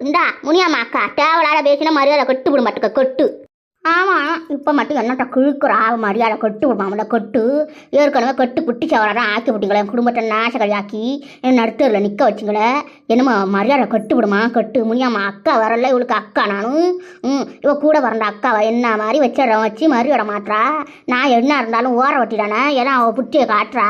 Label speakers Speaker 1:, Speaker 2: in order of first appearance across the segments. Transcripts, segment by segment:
Speaker 1: இந்தா முனியாமா அக்கா தேவலாட பேசினா மரியாதை கொட்டு விட மாட்டுக்க கொட்டு. ஆமாம் இப்போ மட்டும் என்னட்ட கிழுக்குறா மரியாதை கொட்டு விடுமாமல கொட்டு ஏற்கனவே கொட்டு குட்டி சவரம் ஆக்கி விட்டீங்களே என் குடும்பத்தை நாசகடி ஆக்கி என் நடுத்தரில் நிற்க வச்சிங்களே என்னமோ மரியாதை கொட்டு விடுமா கொட்டு முடியாமல் அக்கா வரல இவளுக்கு அக்கா நானும் ம் இவ கூட வரண்ட அக்காவை என்ன மாதிரி வச்சிடறேன் வச்சு மரியாதை மாட்டுறா நான் என்ன இருந்தாலும் ஓர வட்டிடானே ஏன்னா அவள் புட்டியை காட்டுறா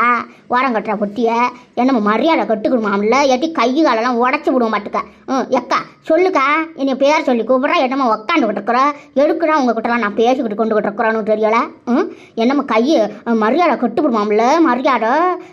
Speaker 1: ஓரம் கட்டுற புட்டியை. என்னமோ மரியாதை கட்டுக்கணுமாம்ல எட்டி கை காலெல்லாம் உடச்சி விடுவோம் மாட்டுக்க ம் எக்கா சொல்லுக்கா என்னை பேர் சொல்லி கூப்பிட்றா என்னமோ உக்காண்டுக்கிட்டு இருக்கிற எடுக்கிறா உங்ககிட்டலாம் நான் பேசிக்கிட்டு கொண்டு இருக்கிறான்னு தெரியல. ம்? என்னம்மா கையை மரியாதை கட்டுப்படுமாம்ல மரியாதை.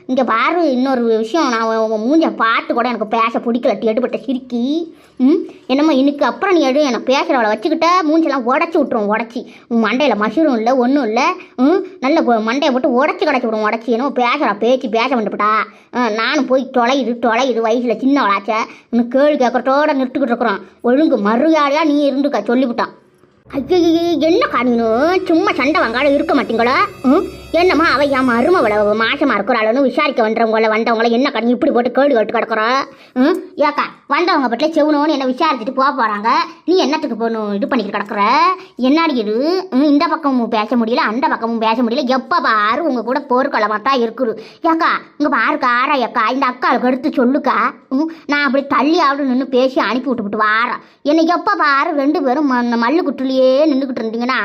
Speaker 1: இங்கே பாரு இன்னொரு விஷயம். நான் உன் மூஞ்ச பார்த்து கூட எனக்கு பேச பிடிக்கல. எடுபட்ட சிரிக்கி. ம்? என்னம்மா இன்னைக்கு அப்புறம் நீ எடு என்னை பேசுகிறவளை வச்சுக்கிட்ட? மூஞ்செல்லாம் உடச்சி விட்ருவோம் உடச்சி. உன் மண்டையில் மஷரும் இல்லை ஒன்றும் இல்லை. ம்? நல்ல மண்டையை போட்டு உடச்சி கிடச்சி விடுவோம் உடச்சி. என்னமோ பேசுகிறா பேச்சு பேச வந்துவிட்டா நானும் போய் தொலையுது தொலையுது வயசில் சின்னவளாச்ச இன்னும் கேள்வி கேட்குறதோட நிறுத்துக்கிட்டு இருக்கிறோம் ஒழுங்கு மறுயாதையாக நீ இருந்துக்க சொல்லிவிட்டான். ஐயோ என்ன காணினும் சும்மா சண்டை வாங்காட இருக்க மாட்டீங்களா? ம்? என்னம்மா அவ என் மருமவளை மாசமாக இருக்கிறாளுன்னு விசாரிக்க வந்தவங்கள வந்தவங்கள என்ன கணி இப்படி போட்டு கேள்வி கட்டு கிடக்குறா? ம்? ஏக்கா வந்தவங்க பட்டில செவனோன்னு என்ன விசாரிச்சுட்டு போக போகிறாங்க நீ என்னத்துக்கு போகணும் இது பண்ணிக்கிட்டு கிடக்குற? என்னடி இது? ம், இந்த பக்கமும் பேச முடியல அந்த பக்கமும் பேச முடியல. எப்போ பாரு உங்கள் கூட போர்க்களமாக தான் இருக்குது. ஏக்கா இங்கே பாருக்கா ஆரா ஏக்கா இந்த அக்காவுக்கு எடுத்து சொல்லுக்கா. ம், நான் அப்படி தள்ளி ஆடு நின்று பேசி அனுப்பி விட்டுவிட்டு வாரேன். என்னை எப்போ பாரு ரெண்டு பேரும் ம- மல்லு குட்டுலையே நின்றுக்கிட்டு இருந்தீங்கன்னா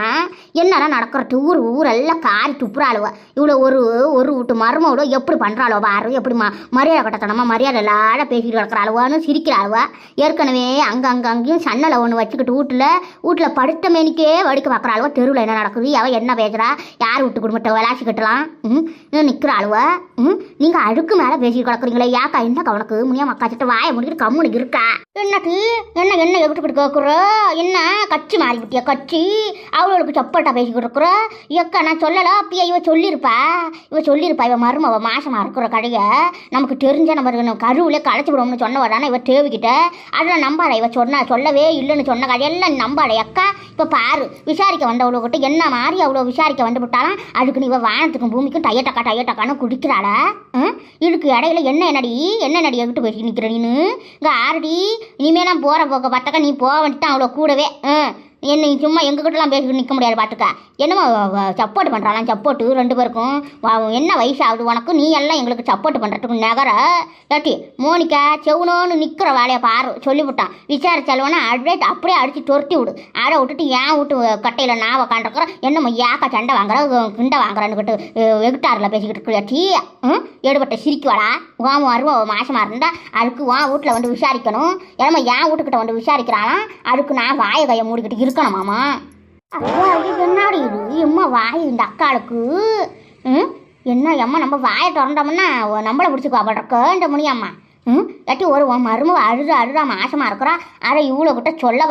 Speaker 1: என்னடா நடக்கிற ஊர் ஊரெல்லாம் காரி துப்புறாளுவ இவ்வளோ ஒரு ஒரு வீட்டு மருமவளோ எப்படி பண்ணுறாளோ பாரு எப்படி ம மரியாதை கட்டத்தனமா மரியாதை இல்லாத பேசிட்டு சிரிக்கிற சிரிக்கிறாளுவ. ஏற்கனவே அங்கே அங்கே அங்கேயும் சன்னலை ஒன்று வச்சுக்கிட்டு வீட்டில் வீட்டில் படுத்த மேனிக்கே வடிக்க பார்க்குறாளுவ தெருவில் என்ன நடக்குது? அவ என்ன பேசுறா? யார் வீட்டு குடும்பத்தை விளாசி கட்டலாம் ம் நிற்கிறாளுவ ம்? நீங்கள் அழுக்கு மேலே பேசிட்டு கிடக்குறீங்களே ஏக்கா என்ன கவனக்கு முனியா மக்கா வாயை முடிக்கிட்டு கம்முனு இருக்கா? என்னக்கு என்ன என்ன எடுத்துக்கிட்டு கேட்குற என்ன? கட்சி மாறிக்கிட்டியா கட்சி? அவளுக்கு சப்போட்டா பேசிக்கிட்டு இருக்கிற? ஏக்கா நான் சொல்லல அப்பயே இவ சொல்லியிருப்பா இவ சொல்லியிருப்பா இவன் மரும அவள் மாசமாக இருக்கிற கடையை நமக்கு தெரிஞ்ச நம்ம கருவிலே களைச்சி விடுவோம்னு சொன்னவ தானே இவ தேவிக்கிட்ட அதெல்லாம் நம்பாடா இவ சொன்னா சொல்லவே இல்லைன்னு சொன்ன கதையெல்லாம் நீ நம்பாடா அக்கா. இப்போ பாரு விசாரிக்க வந்தவளுக்கிட்ட என்ன மாதிரி அவ்வளோ விசாரிக்க வந்து விட்டாலும் அதுக்கு நீ இவ வானத்துக்கும் பூமிக்கும் டயட்டக்கா டயட்டக்கான்னு குடிக்கிறாளா? இதுக்கு இடையில என்ன என்னடி என்ன நடி எங்கிட்டு பேசி நிற்கிற நீனு? இங்கே ஆரடி நான் போகிற போக்க பார்த்தாக்கா நீ போக வேண்டிட்டு அவ்வளோ கூடவே. ஆ என்னை சும்மா சும்மா எங்ககிட்டலாம் பேசிக்கிட்டு நிற்க முடியாது பார்த்துக்க என்னமோ சப்போர்ட் பண்ணுறாளாம் சப்போர்ட்டு ரெண்டு பேருக்கும். என்ன வயசு ஆகுது? உனக்கு நீ எல்லாம் எங்களுக்கு சப்போர்ட் பண்ணுறதுக்கு நகர. ஏட்டி மோனிக்கா செவனோன்னு நிற்கிற வேலையை பாரு சொல்லிவிட்டான். விசாரிச்சாலுவனா அப்படியே அப்படியே அடித்து துரத்தி விடு. அதை விட்டுட்டு ஏன் விட்டு கட்டையில் நான் உக்காண்டிருக்கிறேன் என்னமோ ஏக்கா சண்டை வாங்குற கிண்டை வாங்குறேன்னுக்கிட்டு வெகுட்டாரில் பேசிக்கிட்டு இருக்கிற ம் எடுபட்ட சிரிக்குவாளா உன் அருவா மாசமாக இருந்தால் அதுக்கு உன் வீட்டில் வந்து விசாரிக்கணும். ஏமா என் வீட்டுக்கிட்ட வந்து விசாரிக்கிறானா? அதுக்கு நான் வாய கையை மூடிக்கிட்டு இருக்கு ஐயோ இது என்னடி இது? எம்மா வாய் இந்த அக்காளுக்கு? ம் என்ன எம்மா நம்ம வாயை திறந்தோம்னா நம்மளை பிடிச்சிக்குவா படுறக்க முடியாம்மா முனியம்மா. ம் ஏட்டி ஒரு மரும மருமக அழுது அழுதா மாசமாக இருக்கிறா? அதை இவ்வளோ கிட்ட சொல்ல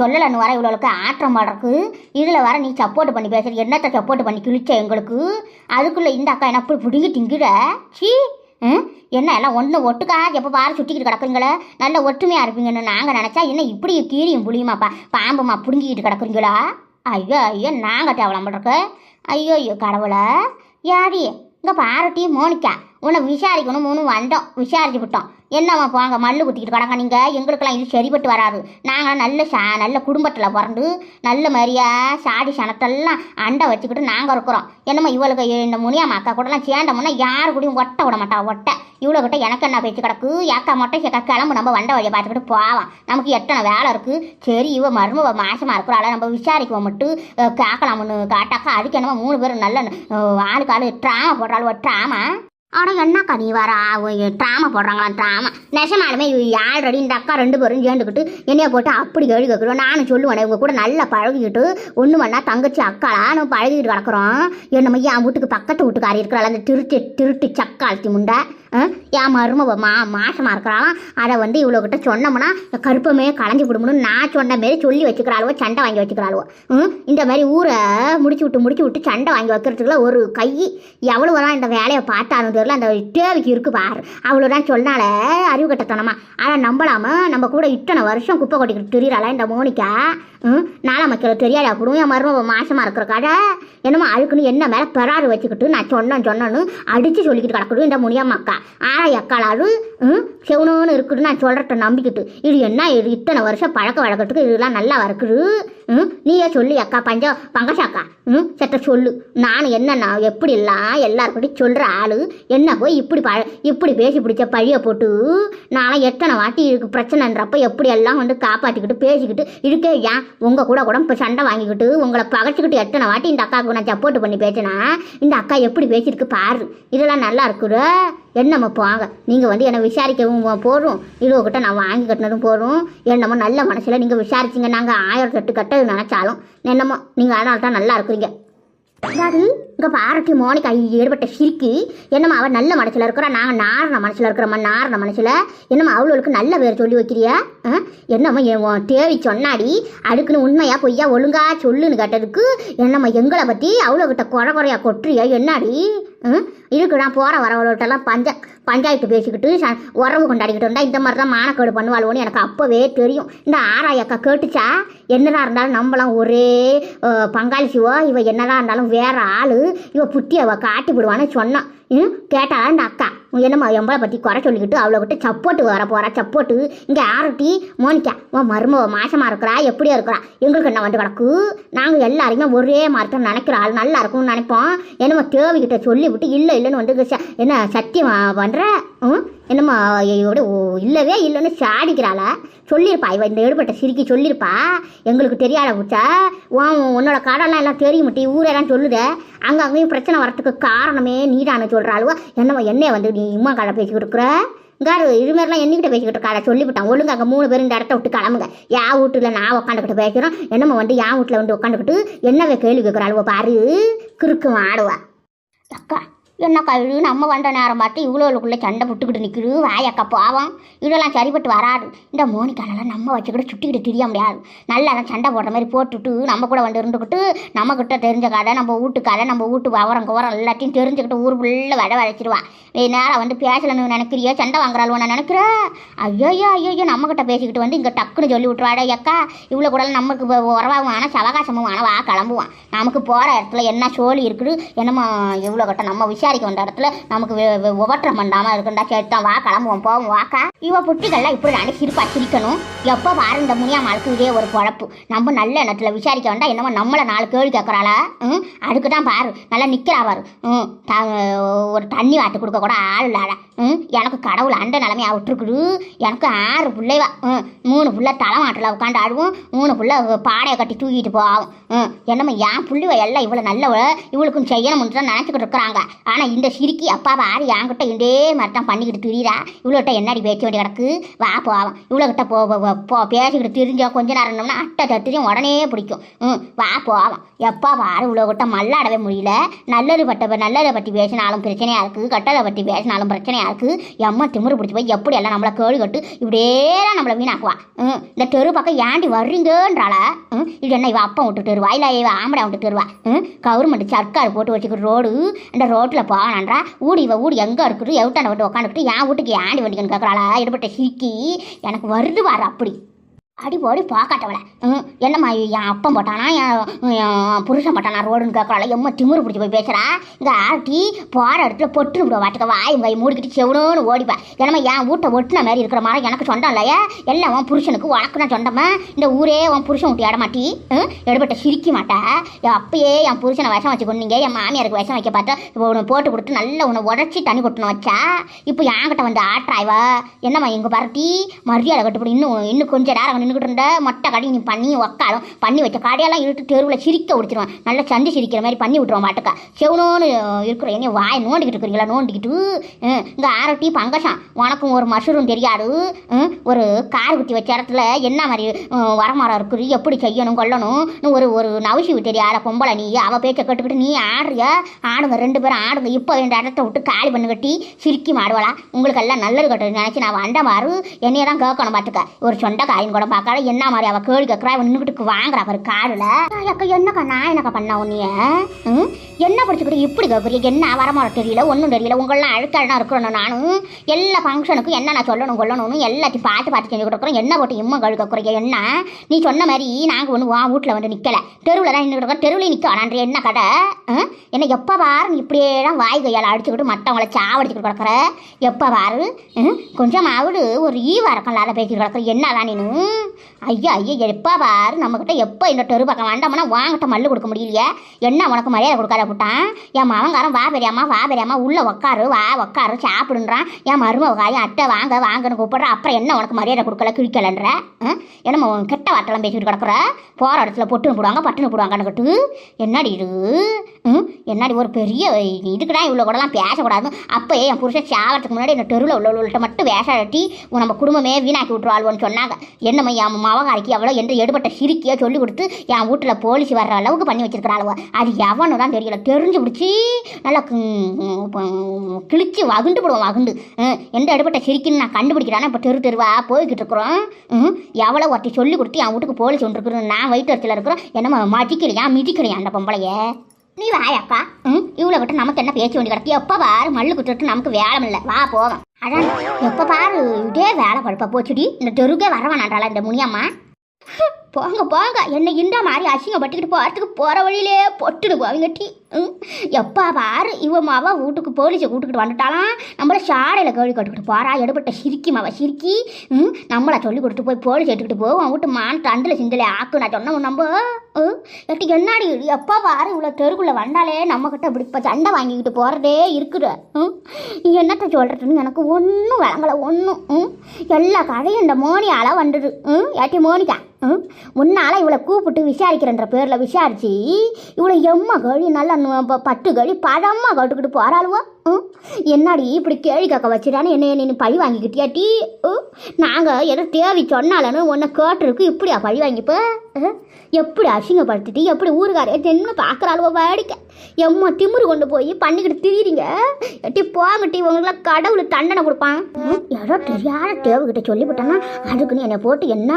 Speaker 1: சொல்லலைன்னு வர இவ்வளோக்கு ஆற்றம் படுறக்கு. இதில் வர நீ சப்போர்ட் பண்ணி பேசுகிற என்னத்தை சப்போர்ட் பண்ணி கிழிச்ச எங்களுக்கு? அதுக்குள்ளே இந்த அக்கா என்ன அப்படி பிடிங்கி திங்குற? சீ! என்ன எல்லாம் ஒன்று ஒட்டுக்கா எப்போ பாரு சுற்றிக்கிட்டு கிடக்குறீங்களே? நல்ல ஒற்றுமையாக இருப்பீங்கன்னு நாங்கள் நினச்சா என்ன இப்படி கீரியும் புளியுமாப்பா? பாம்புமா பிடுங்கிக்கிட்டு கிடக்குறீங்களா? ஐயோ ஐயோ நாங்கள் தேவலாம் பண்ணுறக்கு ஐயோ ஐயோ கடவுளை. யாடி இங்கே பாரட்டி மோனிக்கா உன்னை விசாரிக்கணும் மூணு வந்தோம். விசாரிச்சு விட்டோம். என்னம்மா போங்க மல்லு குத்திக்கிட்டு கிடங்க நீங்கள் எங்களுக்கெல்லாம் இது சரிப்பட்டு வராது. நாங்கள் நல்ல சா நல்ல குடும்பத்தில் பிறந்து நல்ல மாதிரியா சாடி சனத்தெல்லாம் அண்டை வச்சுக்கிட்டு நாங்கள் இருக்கிறோம். என்னம்மா இவளுக்கு இந்த முனியாமா அக்கா கூடலாம் சேர்ந்தோம்னா யாரு கூடயும் ஒட்ட விட மாட்டா. ஒட்ட. இவ்வளோ கிட்ட எனக்கு என்ன பேச்சு கிடக்கு? ஏக்கா மொட்டை சேக்கா கிளம்பு நம்ம வண்ட வழியை பார்த்துக்கிட்டு போவோம் நமக்கு எத்தனை வேலை இருக்குது சரி இவ மரும மாசமாக இருக்கிறாள நம்ம விசாரிக்குவோம் மட்டும். அஹ், காட்டாக்கா அதுக்கு என்னமோ மூணு பேரும் நல்ல அஹ், ஆளுக்கு ஆளு ட்ராமா போடுறாள் ஒரு ட்ராமா? ஆனால் என்னக்கா நீ வர? ட்ராமா போடுறாங்களா ட்ராமா நெசமாலுமே ஆல்ரெடி இந்த அக்கா ரெண்டு பேரும் சேர்ந்துக்கிட்டு என்னைய போட்டு அப்படி கேள்வி கேட்குறோம். நானும் சொல்லுவேன் இவங்க கூட நல்லா பழகிக்கிட்டு ஒன்று மண்ணா தங்கச்சி அக்காளான்னு பழகிட்டு கிடக்குறோம் என்னமோ என் வீட்டுக்கு பக்கத்து வீட்டுக்காரி இருக்கிறாள் அந்த திருட்டு திருட்டு சக்காலத்தி முண்டை என் மருமவ மா மாசமாக இருக்கிறாளாம் அதை வந்து இவ்வளோக்கிட்ட சொன்னோம்னா கருப்பமே களைஞ்சி விடுமுன்னு நான் சொன்ன மாரி சொல்லி வச்சுக்கிறாளுவோ சண்டை வாங்கி வச்சுக்கிறாளுவோ. ம்? இந்த மாதிரி ஊரை முடிச்சு விட்டு முடிச்சு விட்டு சண்டை வாங்கி வைக்கிறதுக்குள்ள ஒரு கை எவ்வளோ தான் இந்த வேலையை பார்த்தாலும் தெரியல அந்த தேவைக்கு இருக்கு பாரு. அவ்வளோ தான் சொன்னால அறிவு கட்டத்தனமா. ஆனால் நம்பலாம நம்ம கூட இத்தனை வருஷம் குப்பை கொட்டிக்கிட்டு தெரியிறாளா இந்த மோனிக்கா ம்? நாலாம் மக்கள் தெரியாது அப்படியும் என் மரும மாசமாக இருக்கிற கடை என்னமோ அழுக்குன்னு என்ன மேலே பெறாறு வச்சுக்கிட்டு நான் சொன்னேன் சொன்னேன்னு அடித்து சொல்லிக்கிட்டு கிடக்குது இந்த முனியம்மாக்கா ஆனால் அக்காளாரு ம் செவனோன்னு இருக்குன்னு நான் சொல்கிறத நம்பிக்கிட்டு. இது என்ன இது இத்தனை வருஷம் பழக்க வழக்கத்துக்கு இதெல்லாம் நல்லா வறுக்குது? ம் நீயே சொல்லு அக்கா பஞ்ச பங்கசாக்கா ம் செத்த சொல்லு. நான் என்ன எப்படிலாம் எப்படி எல்லாம் எல்லாருக்கிட்டையும் சொல்கிற ஆளு? என்ன போய் இப்படி ப இப்படி பேசி பிடிச்ச பழியை போட்டு? நானும் எத்தனை வாட்டி இதுக்கு பிரச்சனைன்றப்ப எப்படி எல்லாம் வந்து காப்பாற்றிக்கிட்டு பேசிக்கிட்டு இருக்கே ஏன்? உங்கள் கூட கூட இப்போ சண்டை வாங்கிக்கிட்டு உங்களை பகைச்சிக்கிட்டு எத்தனை வாட்டி இந்த அக்காவுக்கு நான் சப்போர்ட் பண்ணி பேசினா இந்த அக்கா எப்படி பேசியிருக்கு பாரு. இதெல்லாம் நல்லா இருக்குற என்னம்மா போங்க நீங்கள் வந்து என்னை விசாரிக்கவும் போகிறோம் போதும் நான் வாங்கி கட்டினதும் போகிறோம் என்னமோ நல்ல மனசில் நீங்கள் விசாரிச்சிங்க. நாங்கள் ஆயிரத்தி எட்டு கட்டது நினச்சாலும். என்னமோ நீங்கள் அதனால தான் நல்லா இருக்கிறீங்க. அதாவது இங்கே பாரட்டி மோனிகா ஏற்பட்ட சிரிக்கு. என்னம்மா அவள் நல்ல மனசில் இருக்கிறா நாங்கள் நாரண மனசில் இருக்கிறோம்மா நாரண மனசில். என்னம்மா அவளுக்கு நல்ல பேர் சொல்லி வைக்கிறியா? ஆ? என்னம்மா என் தேவி சொன்னாடி அதுக்குன்னு உண்மையாக பொய்யா ஒழுங்கா சொல்லுன்னு கேட்டதுக்கு என்னம்மா எங்களை பற்றி அவ்வளோ கிட்ட குறை குறையாக கொட்டுறியா என்னாடி? இதுக்கு நான் போகிற வரவர்கள்ட்டெல்லாம் பஞ்ச பஞ்சாயத்து பேசிக்கிட்டு ச உறவு கொண்டாடிக்கிட்டு இருந்தால் இந்த மாதிரி தான் மானக்கேடு பண்ணுவாளோன்னு எனக்கு அப்போவே தெரியும். இந்த ஆராயக்கா கேட்டுச்சா? என்னதான் இருந்தாலும் நம்மளாம் ஒரே பங்காளி சிவோ இவ என்னதான் இருந்தாலும் வேற ஆள். இவ புட்டி அவ காட்டி விடுவான்னு சொன்னான் கேட்டா அந்த அக்கா. உன் என்னம்மா எம்பளை பற்றி குறை சொல்லிக்கிட்டு அவளை விட்டு சப்போட்டு வர போகிறா சப்போட்டு. இங்கே ஆரட்டி மோனிக்கா உன் மருமவ மாசமாக இருக்கிறா எப்படியா இருக்கிறா. எங்களுக்கு என்ன வந்து கிடக்கு? நாங்கள் எல்லாருமே ஒரே மாதிரி நினைக்கிற ஆள் நல்லா இருக்கும்னு நினைப்போம். என்னமோ தேவிக்கிட்ட சொல்லிவிட்டு இல்லை இல்லைன்னு வந்து ச- என்ன சத்தியம் பண்ணுற ம் என்னம்மா ஐயோட ஓ இல்லவே இல்லைன்னு சாடிக்கிறாள. சொல்லியிருப்பா இவ இந்த எடுபட்ட சிரிக்கி சொல்லியிருப்பா எங்களுக்கு தெரியாத பிடிச்சா உன் உன்னோட கடலாம் எல்லாம் தெரியும் முட்டி ஊரெல்லாம் சொல்லுத. அங்கே அங்கேயும் பிரச்சனை வரத்துக்கு காரணமே நீதானு சொல்கிறாளுவோ என்னம்மா என்னைய வந்து நீ இம்மா கடை பேசிக்கிட்டு இருக்கிற? இங்காரு இது மாதிரிலாம் என்னகிட்ட பேசிக்கிட்டு இருக்காளா? சொல்லிவிட்டான். ஒழுங்கு அங்கே மூணு பேரும் இந்த இடத்த விட்டு கிளம்புங்க. யா வீட்டில் நான் உட்காந்துக்கிட்டு பேசுகிறோம் என்னம்மா வந்து என் வீட்டில் வந்து உட்காந்துக்கிட்டு என்னவே கேள்வி கேட்குறாளுவோ பாரு? கிறுக்கு ஆடுவா அக்கா என்ன கழுவு நம்ம வந்த நேரம் பார்த்து இவ்வளோக்குள்ளே சண்டை விட்டுக்கிட்டு நிற்குது வாயக்கா பாவம். இதெல்லாம் சரிப்பட்டு வராது. இந்த மோனிக்காலெல்லாம் நம்ம வச்சுக்கிட்டு சுட்டிக்கிட்டு தெரிய முடியாது. நல்லா தான் சண்டை போடுற மாதிரி போட்டுட்டு நம்ம கூட வந்து இருந்துக்கிட்டு நம்மக்கிட்ட தெரிஞ்ச கதை நம்ம வீட்டு கதை நம்ம வீட்டு விவரம் குவரம் எல்லாத்தையும் தெரிஞ்சுக்கிட்டு ஊர் ஃபுல்லாக வட வளைச்சிருவா நீ நேரம் வந்து பேசலன்னு நினைக்கிறியோ சண்டை வாங்குறாள் நான் நினைக்கிற? ஐயோ ஐயோ நம்மக்கிட்ட பேசிக்கிட்டு வந்து இங்கே டக்குன்னு சொல்லி விட்டுருவாடே அக்கா. இவ்வளோ கூட நமக்கு உறவாகும் ஆனால் சவகாசமும் ஆனால் வா கிளம்புவான் நமக்கு போகிற இடத்துல என்ன சோழி இருக்குது என்னமோ இவ்வளோ கட்ட நம்ம விஷயம் விசாரிக்க வந்த இடத்துல நமக்கு உபற்றம் வெ- உபத்திரம் பண்ணாமல் இருக்குண்டா சேர்த்தான் வா கிளம்புவோம் போவோம் வாக்கா. இவ புட்டிகள்லாம் இப்படி நானே சிரிப்பாக சிரிக்கணும். எப்போ பாரு இந்த முனியாமாளுக்கு இதே ஒரு பொழப்பு. நம்ம நல்ல இடத்துல விசாரிக்க வேண்டாம் என்னமோ நம்மளை நாலு கேள்வி கேட்குறாளா ம்? அதுக்கு தான் பாரு நல்லா நிற்கிறா பாரு. ம் ஒரு தண்ணி வாட்டு கொடுக்க கூட ஆள் இல்லாத ம் எனக்கு கடவுள் அண்ட நிலமையா விட்டுருக்குது. எனக்கு ஆறு பிள்ளைவா ம் மூணு புள்ள தலை மாட்டில் உட்காந்து ஆடுவோம் மூணு புள்ள பாடையை கட்டி தூக்கிட்டு போவோம் ம் என்னம்மா என் புள்ளிவ எல்லாம் இவ்வளோ நல்லவ இவளுக்கும் செய்யணும்னு தான் நினச்சிக்கிட்டு இருக்கிறாங்க. ஆனால் இந்த சிரிக்கி அப்பா ஆறு என்கிட்ட இதே மாதிரி தான் பண்ணிக்கிட்டு திரியிறா. இவ்வளோட்ட என்னடி பேச்ச வேண்டிய கிடக்கு? வா போவோம். இவ்வளோகிட்ட போ போ- போ- போ பேசிக்கிட்டு திரிஞ்சோம். கொஞ்ச நேரம் இருந்தோம்னா அட்டை தத்திரியும் உடனே பிடிக்கும். ம் வா போவோம். எப்பா பாரு இவ்வளோகிட்ட மல்லாடவே முடியல. நல்லது பட்ட நல்லதை பற்றி பேசினாலும் பிரச்சனையாக இருக்குது கட்டதை பற்றி பேசினாலும் பிரச்சனையாக இருக்குது எம்மா திமுறை பிடிச்சி போய் எப்படி எல்லாம் நம்மளை கேள்வி கட்டு இப்படியேலாம் நம்மளை வீணாக்குவா. ம் இந்த தெரு பக்கம் ஏண்டி வர்றீங்கன்றாளா? ம் இது என்ன இவ அப்பா விட்டுட்டு வருவா? இல்லை இவ ஆம்பளை விட்டுட்டு வருவா? ம் கவர்மெண்ட் சர்க்கார் போட்டு வச்சுக்கிற ரோடு இந்த ரோட்டில் போவானான்றா ஊடி இவ ஊடி எங்கே இருக்குது? எவிட்டான விட்டு உட்காந்துக்கிட்டு என் வீட்டுக்கு ஏண்டி வண்டிக்கன்னு கேட்குறாளா எடுபட்ட சிக்கி எனக்கு வருது வாரு அப்படி. அடி போடி பார்க்காட்டவளை ம் என்னம்மா என் அப்பன் போட்டானா? என் புருஷன் போட்டானா? ரோடுன்னு கேட்குறாள் எம்மா திமுரு பிடிச்சி போய் பேசுகிறா இங்கே ஆட்டி போகிற இடத்துல பொட்டு விடுவா வாட்டுக்க வாய் வாய் மூடிக்கிட்டு செவனோன்னு ஓடிப்பா. என்னம்மா என் வீட்டை ஒட்டின மாதிரி இருக்கிற மாதிரி எனக்கு சொந்தம் இல்லையா? எல்லாம் உன் புருஷனுக்கு உனக்கு சொந்தமா? இந்த ஊரே உன் புருஷன் விட்டு இடமாட்டி ம் எடுபட்ட சிரிக்க மாட்டா. என் அப்பயே என் புருஷனை விஷம் வச்சு கொண்டீங்க என் மாமியாருக்கு விஷம் வைக்க பார்த்தா உன்னை போட்டு கொடுத்து நல்லா உன்னை உடச்சி தண்ணி கொட்டணும் வச்சா. இப்போ என்கிட்ட வந்து ஆட்டாய்வா என்னம்மா எங்கள் பரட்டி மரியாதை கட்டுப்படி. இன்னும் இன்னும் கொஞ்ச நேரம் நின்றுக்கிட்டு இருந்த மொட்டை கடி நீ பண்ணி உக்காலும் பண்ணி வச்ச கடையெல்லாம் இழுத்து தெருவில் சிரிக்க விடுச்சிருவான் நல்லா சந்தி சிரிக்கிற மாதிரி பண்ணி விட்டுருவான் மாட்டுக்கா செவனோன்னு இருக்கிற என்ன வாய் நோண்டிக்கிட்டு இருக்கிறீங்களா? நோண்டிக்கிட்டு இங்கே ஆரட்டி பங்கசம் உனக்கும் ஒரு மஷ்ரூம் தெரியாது. ஒரு கார் குத்தி வச்ச இடத்துல என்ன மாதிரி ம், வரமரம் இருக்குது எப்படி செய்யணும் கொள்ளணும் ஒரு ஒரு நவசி தெரியாத பொம்பளை நீ. அவள் பேச்சை கேட்டுக்கிட்டு நீ ஆடுறியா? ஆடுங்க ரெண்டு பேரும் ஆடுங்க. இப்போ இந்த இடத்த விட்டு காலி பண்ணு கட்டி சிரிக்கி மாடுவாளா உங்களுக்கு எல்லாம் நல்லது கட்டுறது நினச்சி நான் வந்த மாறு என்னையெல்லாம் தான் கேட்கணும் பார்த்துக்க ஒரு சொந்த காயின் கூட பார்க்காத என்ன மாதிரி அவள் கேள்வி கேட்குறா அவன் வாங்குறா பாரு காரில் அக்கா என்னக்கா நான் என்னக்கா பண்ண உன்னைய? ம்? என்ன படிச்சுக்கிட்டு இப்படி கேட்குறீங்க என்ன வரமாற தெரியல ஒன்றும் தெரியல. உங்களெலாம் அழுக்காடுனா இருக்கணும் நானும் எல்லா ஃபங்க்ஷனுக்கும் என்ன நான் சொல்லணும் கொள்ளணும்னு எல்லாத்தையும் பார்த்து பார்த்து செஞ்சு கொடுக்குறோம் என்ன போட்டு இம்மா கழுவி கேட்குறீங்க என்ன? நீ சொன்ன மாதிரி நாங்கள் ஒன்று வா வீட்டில் வந்து நிற்கல தெருவில் தான் நின்று கிடக்கோம் தெருவில் நிற்க வேணான்ற என்ன கடை என்ன எப்போ பாரு நீ இப்படியே தான் வாய் கையால் அடிச்சுக்கிட்டு மற்றவங்கள சாவடிச்சுக்கிட்டு கிடக்குற? எப்போ பாரு ம், கொஞ்சமாவது ஒரு ஈவாக இருக்கலாம் லால பேசிட்டு கிடக்குற. என்னதான் நீனு? ஐயா ஐயா எப்போ பாரு நம்மக்கிட்ட எப்போ இந்த டெரு பக்கம் வேண்டாமனா வாங்கிட்ட மல்லு கொடுக்க முடியலையே? என்ன உனக்கு மரியாதை கொடுக்காத விட்டான் என் மவங்காரன் வா பெரியாமா வா பெரியாமா உள்ளே உக்காரு வா உக்காரு சாப்பிடுன்றான். என் மருமகாயும் அட்டை வாங்க வாங்கன்னு கூப்பிட்ற. அப்புறம் என்ன உனக்கு மரியாதை கொடுக்கல கிழிக்கலன்ற? என்னம்மா உன் கெட்ட வார்த்தைலாம் பேசிக்கிட்டு கிடக்குற? போகிற இடத்துல பொட்டுன்னு போடுவாங்க பட்டுன்னு போடுவாங்கன்னு கட்டு என்னடி இது? என்னடி ஒரு பெரிய இதுக்குடா இவ்வளோ கூடலாம் பேசக்கூடாது அப்போ என் புருஷன் சாவறதுக்கு முன்னாடி இந்த தெருவில் உள்ளவள்கிட்ட மட்டும் வேஷாட்டி உன் நம்ம குடும்பமே வீணாக்கி விட்ருவாள்வோன்னு சொன்னாங்க. என்னம்மா என் மவகாரிக்கு எவ்வளோ என்று எடுபட்ட சிரிக்கியோ சொல்லி கொடுத்து என் வீட்டில் போலீஸ் வர்ற அளவுக்கு பண்ணி வச்சிருக்கிறாளுவோ அது எவனு தான் தெரியல. தெரிஞ்சு பிடிச்சி நல்லா கிழிச்சு வகுண்டு போடுவோம் வகுண்டு. எந்த எடுபட்ட சிரிக்கின்னு நான் கண்டுபிடிக்கிறானே. இப்போ தெரு தெருவா போய்கிட்டு இருக்கிறோம். ம், எவ்வளோ ஒருத்தி சொல்லி கொடுத்து என் வீட்டுக்கு போலீஸ் ஒன்று இருக்கிறோம் நான் வயிற்றுல இருக்கிறோம். என்னம்மா மதிக்கலையா மிதிக்கலையா அந்த பொம்பளையே? நீ வாயாக்கா ம்? இவ்வளோ விட்டு நமக்கு என்ன பேச்சு வேண்டி கிடக்கு? எப்போ பாரு மல்லு குத்துட்டு நமக்கு வேலை இல்லை வா போவோம். அதான் எப்போ பாரு இதே வேலை படுப்பா போச்சுடி. இந்த தெருக்கே வர வேணாண்டாளா இந்த முனியம்மா? போங்க போங்க. என்னை இந்த மாதிரி அசிங்கப்பட்டுக்கிட்டு போகிறதுக்கு போகிற வழியிலே பொட்டுடு போவீங்க டீ ம்? எப்பா பாரு இவன் மாவா வீட்டுக்கு போலீஸை கூட்டுக்கிட்டு வந்துட்டாலாம் நம்மள சாடையில் கேள்வி கட்டுக்கிட்டு போகிறா எடுபட்ட சிரிக்கி மாவா சிரிக்கி. ம்? நம்மளை சொல்லி கொடுத்து போய் போலீஸ் எடுத்துக்கிட்டு போவோம் வீட்டு மான் தண்டில் சிந்தலை ஆக்கு நான் சொன்னவன் நம்ம ம், என்னாடி எப்பா பாரு இவ்வளோ தெருக்குள்ளே வந்தாலே நம்மக்கிட்ட இப்படி இப்போ சண்டை வாங்கிக்கிட்டு போகிறதே இருக்குது. ம்? நீ என்னத்தை சொல்கிறதுன்னு எனக்கு ஒன்றும் விளங்கலை ஒன்றும் ம்? எல்லா கதையும் இந்த மோனியால் வந்துடு ம்? ஏட்டி மோனிக்கா ம்? உன்னால் இவளை கூப்பிட்டு விசாரிக்கிறன்ற பேரில் விசாரிச்சு இவளை எம்மா கழி நல்லா ப- பட்டு கழி பழமாக கட்டுக்கிட்டு போகிறாளுவோ ம் என்னடி இப்படி கேள்வி கேட்க வச்சுட்டான்னு என்ன நீ பழி வாங்கிக்கிட்டியாட்டி டீ? நாங்கள் எதோ தேவி சொன்னாலன்னு உன்னை கேட்டிருக்கு இப்படியா பழி வாங்கிப்ப? ம்? எப்படி அசிங்கப்படுத்திட்டு எப்படி ஊருக்காரே தென்னு பார்க்குறாளுவோ வேடிக்கை? எம்மா திமுரு கொண்டு போய் பண்ணிக்கிட்டு திரியிறீங்க? எட்டி போங்கட்டி உங்களுக்குலாம் கடவுள் தண்டனை கொடுப்பான். யாரோ தெரியாத தேவகிட்ட சொல்லிவிட்டேன்னா அதுக்குன்னு என்னை போட்டு என்ன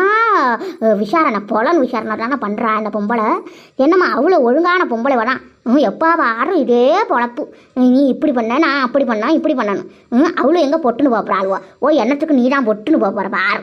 Speaker 1: விசாரணை புலன் விசாரணை தானே பண்ணுறா அந்த பொம்பளை? என்னம்மா அவ்வளோ ஒழுங்கான பொம்பளை வரான் ம் எப்பா வாரம் இதே பொழப்பு. நீ இப்படி பண்ண நான் அப்படி பண்ணா இப்படி பண்ணணும் ம் அவ்வளோ எங்கே பொட்டுன்னு போகிறாளுவோ ஓ என்னத்துக்கு நீ தான் பொட்டுன்னு போக போகிற பாரு.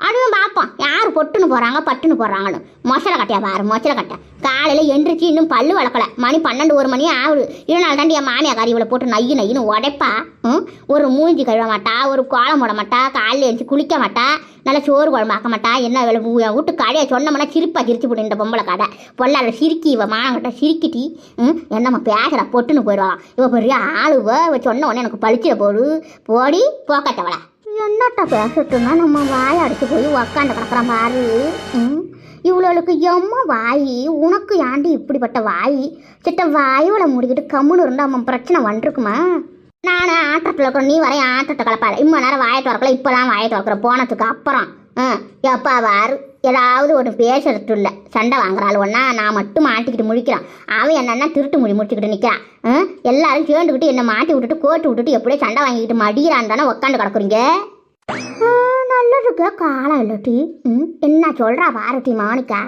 Speaker 1: அதுவும் பார்ப்போம். யார் பொட்டுன்னு போகிறாங்க பட்டுன்னு போடுறாங்கன்னு. மொசலை கட்டையா பாரு மொசலை கட்டை. காலையில் எந்திரிச்சு இன்னும் பல்லு வளர்க்கல. மணி பன்னெண்டு ஒரு மணி ஆகுது. இதனால தாண்டி என் மாமியாக்காரி இவ்வளோ போட்டு நையு நையுன்னு உடைப்பா. ம்? ஒரு மூஞ்சி கழுவ மாட்டா ஒரு கோலம் போட மாட்டா காலையில் எழுந்து குளிக்க மாட்டா நல்லா சோறு குழம்பாக்க மாட்டா என்ன வேலை வீட்டு கடையை சொன்னோம்னா சிரிப்பா சிரிச்சு போட்டு இந்த பொம்பளை கடை பொல்லாத சிரிக்கி இவ மானங்கிட்ட சிரிக்கிட்டி ம்? என்னம்மா பேசுகிற பொட்டுன்னு போயிடுவான் இவ பெரிய ஆளுவ இவ சொன்ன உடனே எனக்கு பளிச்சிட போடு. போடி போக்கட்டவளை என்னட்ட பேசட்டுன்னா நம்ம வாய் அடிச்சு போய் உக்காந்து கிடக்குற பாரு ம்? இவ்வளோளுக்கு எம்ம வாய்? உனக்கு ஏண்டி இப்படிப்பட்ட வாய்? சிட்ட வாயுவில் மூடிக்கிட்டு கம்முன்னு இருந்தால் அவன் பிரச்சனை வந்துருக்குமா? நான் ஆட்டத்தில் இருக்கிற நீ வரைய ஆட்டத்தை கலப்பாரு இம்ம நேரம் வாயை திறக்கல. இப்போ தான் வாயை திறக்கிற போனதுக்கு அப்புறம். ஆ எப்பா வாரு ஏதாவது ஒன்று பேசுறது இல்லை சண்டை வாங்குறாள். ஒன்றா நான் மட்டும் மாட்டிக்கிட்டு முழிக்கிறான். அவன் என்னன்னா திருட்டு முடி முடிச்சுக்கிட்டு நிற்கிறான் ஆ எல்லாரும் சேர்ந்துக்கிட்டு என்னை மாட்டி விட்டுட்டு கோட்டு விட்டுட்டு எப்படியோ சண்டை வாங்கிக்கிட்டு மடியிறான் தானே உக்காந்து கிடக்குறீங்க? நல்லதுக்கு காலம் இல்லட்டி ம்? என்ன சொல்கிறா பாரதி மாணிக்கா?